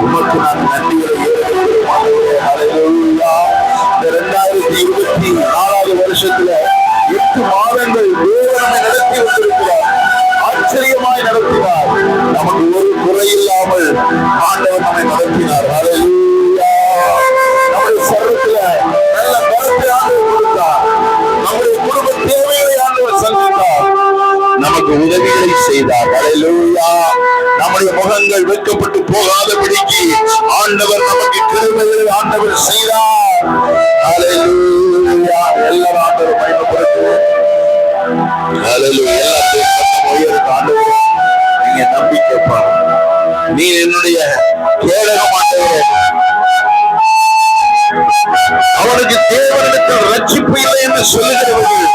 உமக்கு நான் நன்றிகளை ஏறெடுக்கிறோம் இருபத்தி நாலாவது வருஷத்துல எட்டு மாதங்கள் வேதனை நடத்தி வந்திருக்கிறார் ஆச்சரியமாய் நடத்தினார் நமக்கு ஒரு குறை இல்லாமல் ஆண்டவர் நம்மை நடத்தினார் நம்முடைய சர்வத்துல நல்ல பலத்தை ஆண்டவர் கொடுத்தார் நம்முடைய குடும்ப தேவைகளை ஆண்டவர் சந்தித்தார். நமக்கு உதவிகளை செய்தார். ஹalleluya. நம்முடைய முகங்கள் வெட்கப்பட்டு போகாதபடிக்கு ஆண்டவர் நமக்கு கிருபைகளை ஆண்டவர் செய்தார். ஹalleluya எல்லாரும் ஆண்டவர் பயன்படுத்துவோம். ஹalleluya எல்லாத்தையும் ஆண்டவர் நீங்க நம்பிக்கைப்பா நீ என்னுடைய கேடகம் ஆண்டவரே அவனுக்கு தேவனிடத்தில் ரட்சிப்பு இல்லை என்று சொல்லுகிறவர்கள்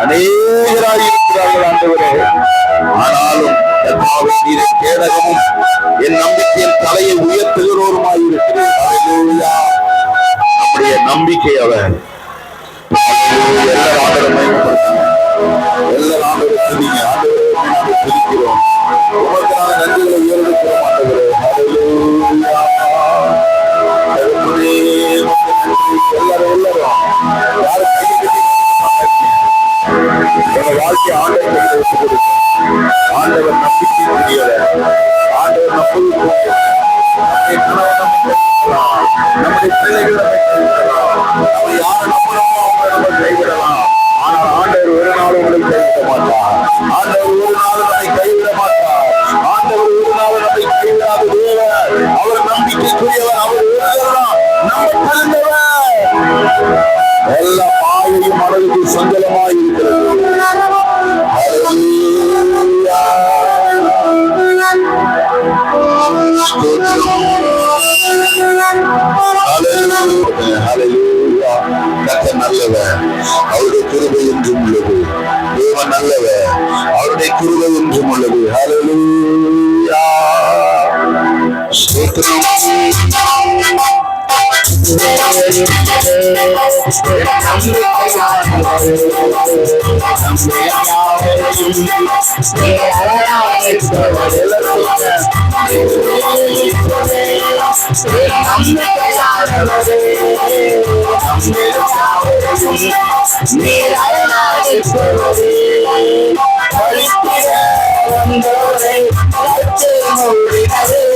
அநேகராய் இருக்கிறார்கள் ஆண்டவரே. ஆனாலும் நீர் கேடகமும் என் நம்பிக்கையின் தலையை உயர்த்துகிறோருமாய் இருக்கிறேன் நம்முடைய நம்பிக்கை அவர். எல்லாரும் Holy Spirit, I'm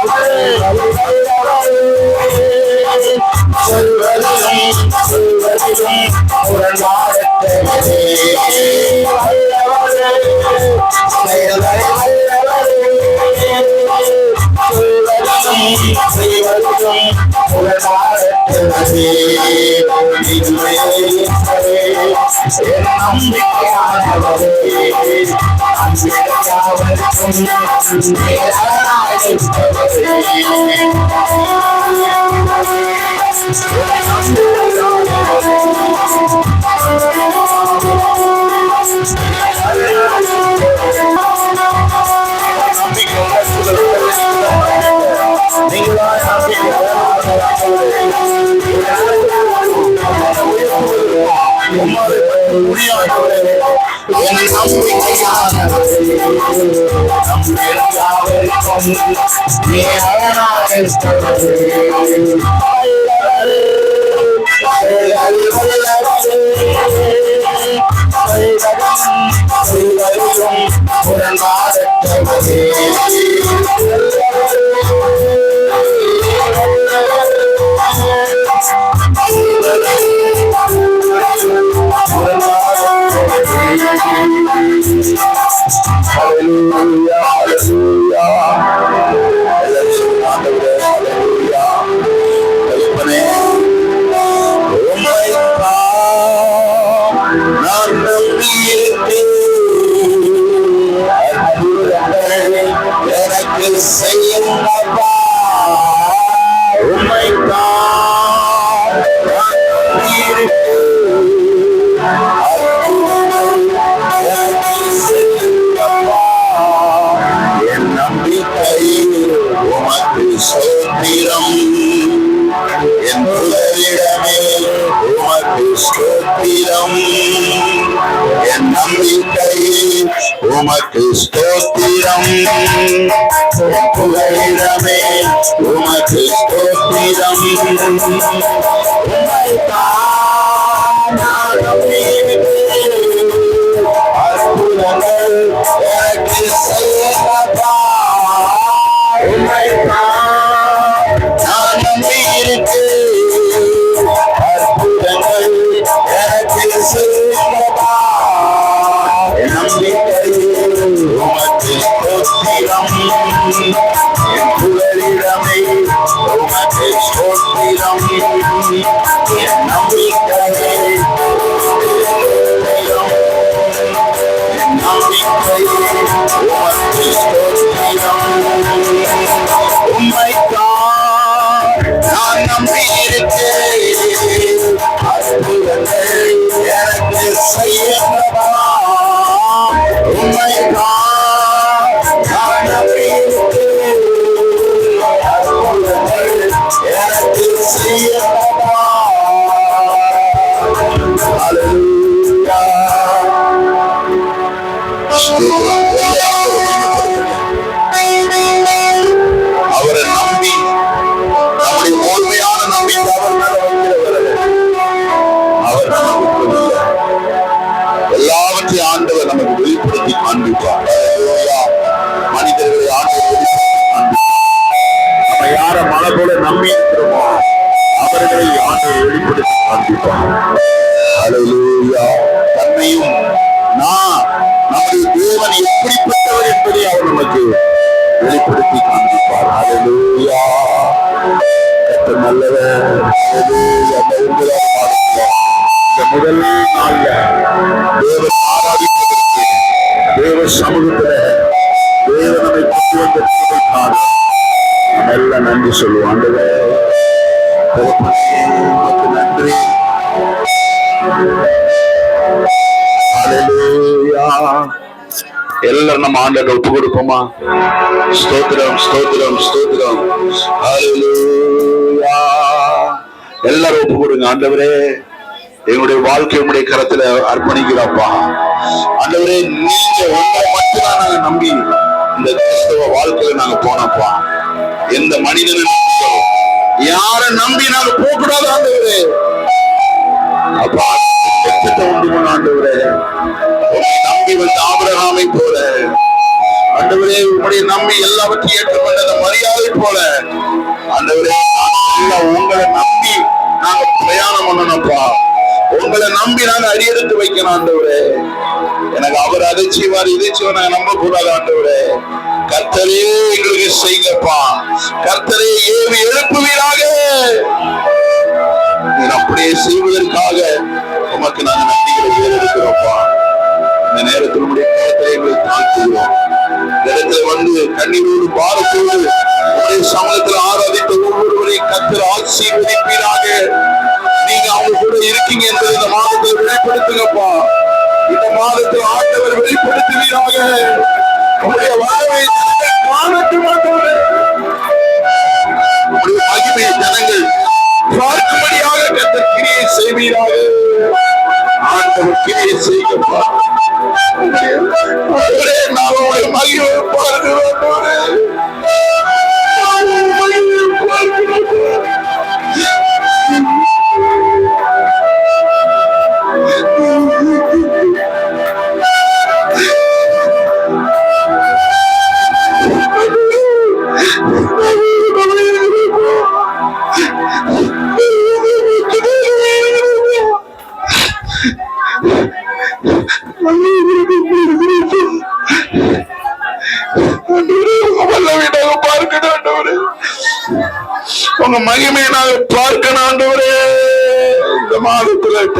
I'm I'm not hallelujah. புகழிடமே உமக்கு ஸ்தோத்திரம். செய்யப்பா உம்மைத்தான் போல நம்பி இருக்கிறோமோ அவர்களை ஆண்டவர் வெளிப்படுத்தி காண்பிப்பார். தன்னையும் நான் நம்முடைய தேவன் எப்படிப்பட்டவர் என்பதை அவர் நமக்கு வெளிப்படுத்தி காண்பிப்பார். அலலூயா கர்த்தர் நல்லவர். இந்த முதல் நாள்ல தேவன் ஆராதிப்பதற்கு தேவ சமூகத்துல தேவ நம்மை கொண்டு வந்திருப்பதற்காக நல்ல எல்லாம் நன்றி சொல்லுவாங்க நன்றி எல்லாரும் நம்ம ஆண்டவரை ஒப்பு கொடுப்போமா? ஸ்தோத்திரம் ஸ்தோத்திரம் ஸ்தோத்திரம். எல்லாரும் ஒப்பு கொடுங்க ஆண்டவரே. எங்களுடைய வாழ்க்கை உடைய கரத்துல அர்ப்பணிக்கிறப்பா. ஆண்டவரே நீங்க ஒன்றை மட்டும்தான் நாங்க நம்பி இந்த கிறிஸ்தவ வாழ்க்கையில நாங்க போனப்பா எந்த மனிதனும் யார யாரை நம்பி போக கூடாது ஆண்டவரே. அப்பா வெற்றித்தை உண்டு பண்ண ஆண்டவரே? நம்பி வந்த ஆபரகாமை போல. ஆண்டவரே உங்களுடைய நம்பி எல்லாவற்றையும் ஏற்றுக்கொண்ட அந்த மரியாதை போல. ஆண்டவரே உங்களை நம்பி நாங்க பிரயாணம் பண்ணணும்ப்பா உங்களை நம்பி நாங்க அடியெடுத்து வைக்கணும் ஆண்டவரே. எனக்கு அவர் அதை செய்வார் இதை செய்வார் நாங்க நம்ப கூடாது ஆண்டவரே. கர்த்தரே எங்களுக்கு செய்யப்பா கர்த்தரே ஏவி எழுப்புவீராக. அப்படியே செய்வதற்காக உமக்கு நாங்க நன்றிகளை ஏறெடுக்கிறோம்ப்பா. இந்த நேரத்தில் உடைய கருத்தை எங்களை தாழ்த்துகிறோம். இந்த இடத்துல வந்து கண்ணீரோடு பாரத்தோடு உடைய சமூகத்தில் ஆராதித்த ஒவ்வொருவரையும் கத்தர் ஆசீர்வதிப்பீராக. நீங்க அவங்க கூட இருக்கீங்க என்பதை இந்த மாதத்தில் வெளிப்படுத்துங்கப்பா. இந்த மாதத்தில் ஆண்டவர் வெளிப்படுத்துவீராக. உங்களுடைய வாழ்வை காணட்டும் ஆண்டவரே. உம்முடைய மகிமை ஜனங்கள் பார்க்கும்படியாக கத்தர் கிரியை செய்வீராக ஆண்டவர் கிரியை செய்யப்பா ஆண்டவரே, நான் உம்முடைய மகிமை பார்க்கிறோம்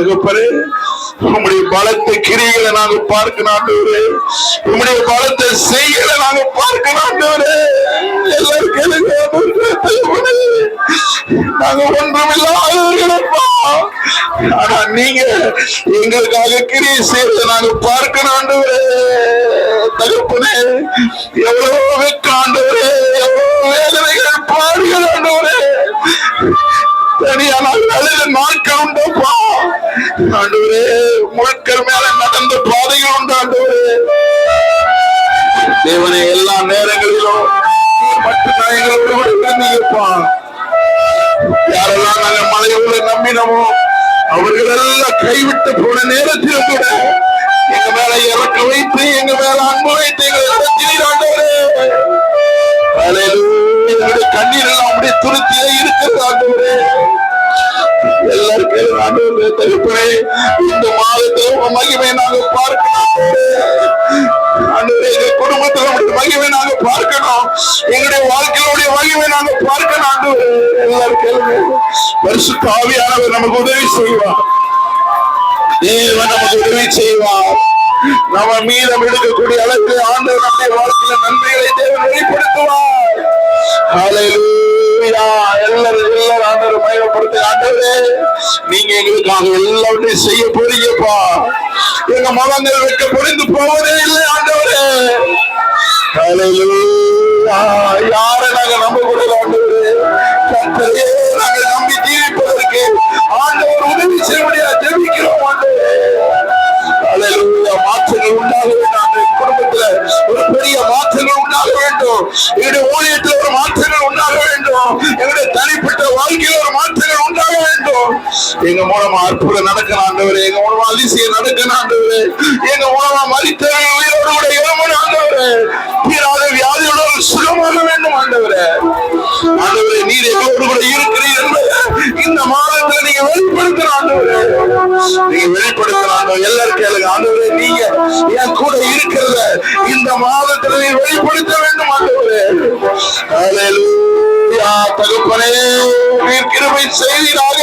தகப்பரே உம்முடைய பலத்தை கிரிகளை நாங்க பார்க்க நாட்டுவரே உம்முடைய பலத்தை செய்யலை நாங்க பார்க்க நாட்டுவரே. எல்லாரும் கேளுங்க நாங்க ஒன்றும் இல்லாதவர்களப்பா ஆனா நீங்க எங்களுக்காக கிரியை செய்யறதை நாங்க பார்க்க நாட்டுவரே. தகப்பனே எவ்வளவு காண்டவரே எவ்வளவு வேதனைகள் பாடுகிறாண்டவரே. தனியா நாங்கள் நாட்கள் உண்டப்பா ஆண்டவரே முழுக்கள் மேல நடந்த பாதைகள் உண்டு ஆண்டவரே. தேவனை எல்லா நேரங்களிலும் நீர் மட்டும்தான் எங்களோடு கூட இருந்தீங்கப்பா யாரெல்லாம் நாங்கள் மலையோட நம்பினமோ அவர்கள் எல்லாம் கைவிட்டு போன நேரத்திலும் கூட எங்க மேல இறக்க வைத்து எங்க மேல அன்பு வைத்து எங்களை நடத்தினீர் ஆண்டவரே. கண்ணீர் எல்லாம் அப்படியே துருத்தியே இருக்கிறது ஆண்டவரே. எல்லாருக்கும் ஆண்டவரே தகப்பனே இந்த மாதத்தை உங்க மகிமை நாங்க பார்க்கணும். ஆண்டவரே எங்க குடும்பத்துல உடைய மகிமை நாங்க பார்க்கணும் எங்களுடைய வாழ்க்கையிலுடைய மகிமை நாங்க பார்க்கணும் ஆண்டவரே எல்லாருக்கும் பரிசுத்த ஆவியானவர் நமக்கு உதவி செய்வார். தேவன் நமக்கு உதவி செய்வார் நம்ம மீதம் எடுக்கக்கூடிய அளவுக்கு ஆண்டவர் நம்முடைய வாழ்க்கையில நன்மைகளை தேவன் வெளிப்படுத்துவார். ஹalleluya எல்லாரும் எல்லாரும் ஆண்டவர் மகிமைப்படுத்த ஆண்டவரே நீங்க எங்களுக்காக எல்லாவற்றையும் செய்ய போறீங்கப்பா. எங்க மகங்கள் வைக்க பொறிந்து போவதே இல்லை ஆண்டவரே. ஹalleluya. யாரை நாங்க நம்ப கூடாது ஆண்டவரே? கர்த்தரையே நாங்க நம்பி ஜீவிப்பதற்கு ஆண்டவர் உதவி செய்ய முடியாது. எங்க மூலமா அற்புதம் நடக்கணும் ஆண்டவரே எங்க மூலமா அதிசயம் நடக்கணும் ஆண்டவரே எங்க மூலமா மறித்த உயிரோடு கூட இளமன் ஆண்டவரே தீராத வியாதியோட சுகமாக வேண்டும் ஆண்டவரே. ஆண்டவரே நீர் எங்களோடு கூட இருக்கிறீர் என்பதை இந்த மாதத்துல நீங்க வெளிப்படுத்துற ஆண்டவரே. நீங்க வெளிப்படுத்துற ஆண்டவர். எல்லாரும் கேளுங்க ஆண்டவரே நீங்க என் கூட இருக்கிறத இந்த மாதத்துல நீ வெளிப்படுத்த வேண்டும் ஆண்டவரே. ஹalleluya தகப்பனே நீர் கிருபை செய்வீராக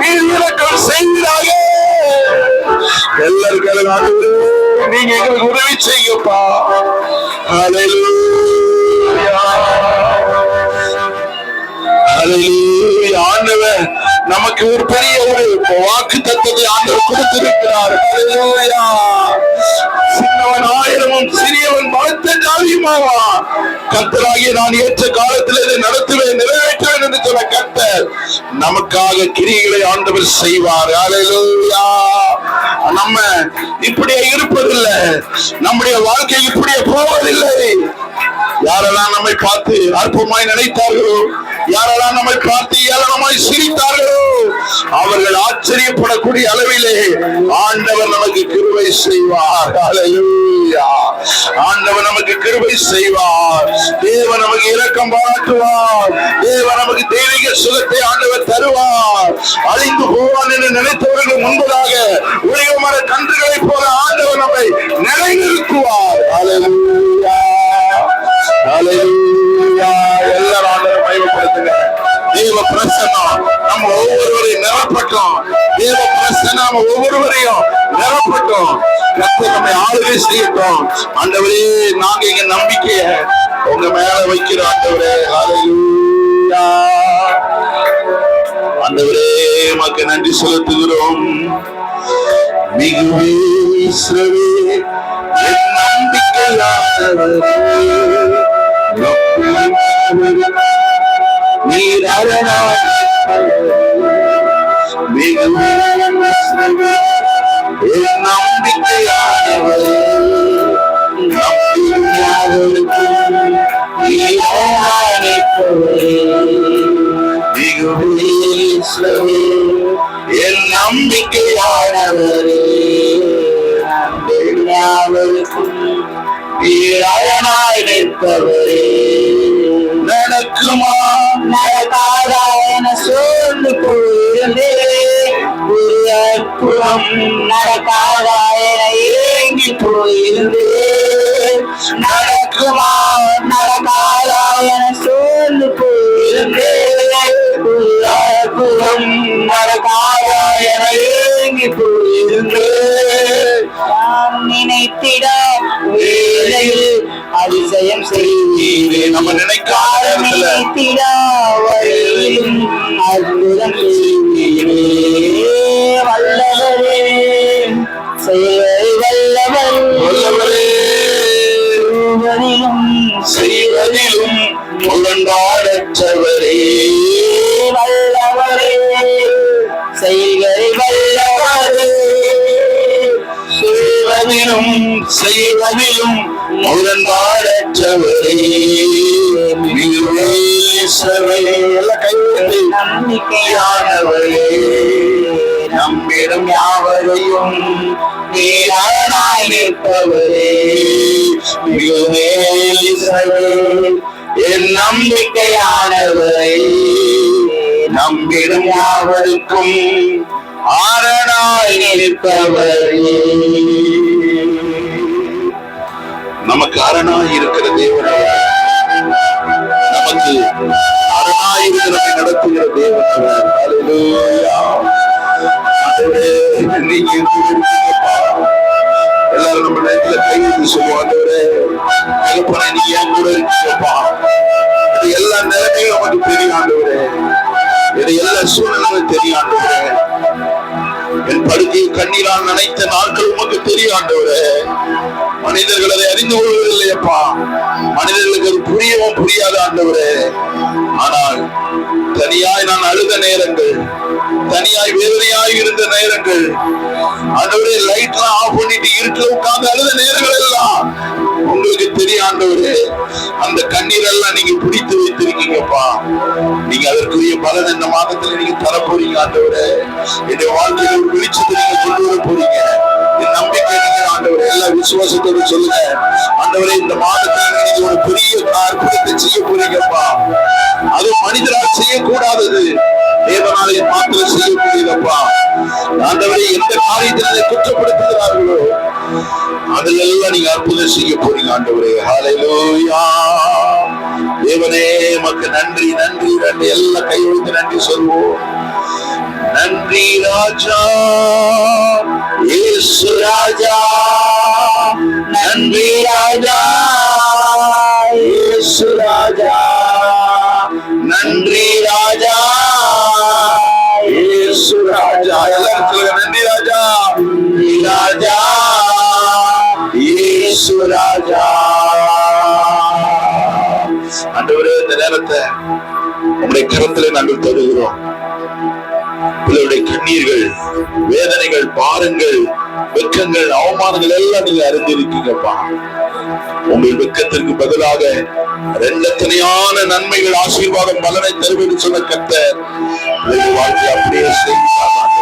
நீர் இரக்கம் செய்வீராக எல்லாரும் நீங்க எங்களுக்கு உதவி செய்யப்பா ஹalleluya ஆண்டவர் நமக்கு ஒரு பெரிய ஒரு வாக்கு தத்தத்தை ஆண்டவர் கொடுத்திருக்கிறார். சின்னவன் ஆயிரமும் சிறியவன் பலத்த ஜாதியுமாவா கத்தராகிய நான் ஏற்ற காலத்தில் இதை நடத்துவேன் நிறைவேற்றுவேன் என்று சொன்ன கர்த்தர் நமக்காக கிரிகளை ஆண்டவர் செய்வார். ஹalleluya. நம்ம இப்படியே இருப்பதில்லை. நம்முடைய வாழ்க்கை இப்படியே போவதில்லை. யாரெல்லாம் நம்மை பார்த்து அற்பமாய் நினைத்தார்களோ யாரெல்லாம் நம்மை பார்த்து ஏளனமாய் சிரித்தார்களோ அவர்கள் ஆச்சரியப்படக்கூடிய அளவிலே ஆண்டவர் நமக்கு கிருபை செய்வார். ஆண்டவர் நமக்கு கிருபை செய்வார். தேவன் நமக்கு இரக்கம் பாராட்டுவார். தேவன் நமக்கு தெய்வீக சுகத்தை ஆண்டவர் தருவார். அழிந்து போவான் என்று நினைத்தவர்கள் முன்பதாக உலக மர கன்றுகளைப் போல ஆண்டவர் நம்மை நிலைநிறுத்துவார். அழகு நிரப்பட்டும் தேவ பிரசன்னம் ஒவ்வொருவரையும் நிரப்பட்டும். கர்த்தர் நம்மை ஆளுகை செய்யட்டும். ஆண்டவரே நாங்க எங்க நம்பிக்கைய உங்க மேல வைக்கிற ஆண்டவரே. ஹalleluya. ஆண்டவரே உமக்கு நன்றி செலுத்துகிறோம். மிகுவே இஸ்ரவே என் நம்பிக்கையானவரே. நம்பிக்கையானவரே. எல்லாவருக்கும் வீராயனாய் நிற்பவரே. நடக்குமா? நடக்காதா என சோர்ந்து போயிருந்தே. ஒரு அற்புதம் நடக்காதா என ஏங்கி போயிருந்தே. நடக்குமா? அற்புதம் நடக்காதா என ஏங்கி போயிருந்தே நாம் நினைத்திட வேளையில் அதிசயம் செய்வீரே நம்ம நினைக்காத நினைத்திடா வழியிலும் அற்புதம் செய்வீரே வல்லவரே செயல் வல்லவர். வல்லவரே. செய்வதிலும் முழங்காடற்றவரே வல்லவரே. செய்கை வல்லவரே சொல்வதிலும் செய்வதிலும் முரண்பாடற்றவரே கைவிட்டு நம்பிக்கையானவரே. நம்மிடம் யாவரையும் நீரானாய் நிற்பவரே. மிகுவே இயேசுவே. என் நம்பிக்கையானவரே. நம்பிடும் யாவருக்கும் ஆரணாய் நிற்பவரே நமக்கு அரணாய் இருக்கிற தேவனே நமக்கு அரணாய் இருக்கிறதை நடத்துகிற தேவன் நீங்க எல்லாரும் நம்ம நேரத்துல கைவிட்டு சொல்லுவாங்க சொல்லுவோம் ஆண்டவரே தகப்பனே, கூட இருக்கப்பா இது எல்லா நேரத்தையும் நமக்கு தெரியும் ஆண்டவரே எல்லா சூழ்நிலையும் தெரியாண்டவரே என் படுக்கையை கண்ணீரால் நினைத்த நாட்கள் உமக்கு தெரியும் மனிதர்கள் அதை அறிந்து கொள்வதில்லையப்பா மனிதர்களுக்கு அது புரியவும் புரியாத ஆண்டவரே. ஆனால் தனியாய் நான் அழுத நேரங்கள் தனியாய் வேதனையாய் இருந்த நேரங்கள். ஆண்டவரே லைட்லாம் ஆஃப் பண்ணிட்டு இருட்டுல உட்கார்ந்து அழுத நேரங்கள் எல்லாம் உங்களுக்கு தெரிய ஆண்டவரு. அந்த கண்ணீர் எல்லாம் நீங்க பிடித்து வைத்திருக்கீங்கப்பா. நீங்க அதற்குரிய பலன் இந்த மாதத்துல நீங்க தர போறீங்க ஆண்டவரு. என்னுடைய வாழ்க்கையில ஒரு வெளிச்சத்தை நீங்க கொண்டு வர போறீங்க. என் நம்பிக்கை நீங்க ஆண்டவர் எல்லா விசுவாசத்தோடு சொல்லுங்க. ஆண்டவரே இந்த மாதத்துல நீங்க ஒரு பெரிய அற்புதத்தை செய்ய போறீங்கப்பா. அது மனிதரால் செய்யக்கூடாதது. தேவனாலே மாத்திரம் செய்யக்கூடியதப்பா ஆண்டவரே எந்த காரியத்தில் அதை குற்றப்படுத்துகிறார்களோ அதுல எல்லாம் நீங்க அற்புதம் செய்ய போறீங்க ஆண்டவரே. ஹalleluya தேவனே மக்கு நன்றி நன்றி நன்றி. எல்லாம் கை நன்றி சொல்வோம் நன்றி ராஜா. இயேசு ராஜா. நன்றி ராஜா. இயேசு ராஜா. நன்றி ராஜா. ராஜா எல்லாரும் சொல்லுங்க நன்றி ராஜா. ராஜா இயேசு ராஜா. ஆண்டவரே இந்த நேரத்தை உங்களுடைய கரத்திலே நாங்கள் தருகிறோம் உங்களுடைய கண்ணீர்கள் வேதனைகள் பாருங்கள் வெட்கங்கள் அவமானங்கள் எல்லாம் நீங்க அறிந்திருக்கீங்கப்பா. உங்கள் வெக்கத்திற்கு பதிலாக ரெண்டத்தனையான நன்மைகள் ஆசீர்வாதம் பலனை தருவது சொன்ன கத்தர் உங்களுடைய வாழ்க்கை அப்படியே செய்கிறார்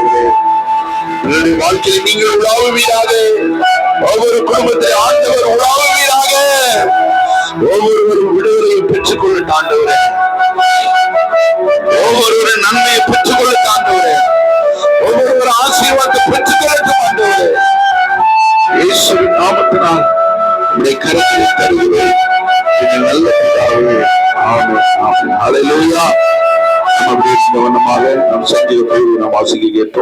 உங்களுடைய வாழ்க்கையில் நீங்கள் உலாவுவீராக ஒவ்வொரு குடும்பத்தை ஆண்டவர் உலாவுவீராக ஒவ்வொருவரும் விடுதலையை பெற்றுக் கொள்ள தாண்டவரே ஒவ்வொருவரும் நன்மையை பெற்றுக் கொள்ள தாண்டவரே ஒவ்வொருவர் ஆசீர்வாதத்தை பெற்றுக் கொள்ளட்டும் ஆண்டவரே. இயேசுவின் நாமத்தினால் உடைய கருத்தை தருகிறேன் எங்கள் நல்ல பிதாவே ஆமென் ஆமென். நம்ம அப்படியே இந்த வண்ணமாக நம் சங்கீத நாம் வாசிக்க கேட்டோம்.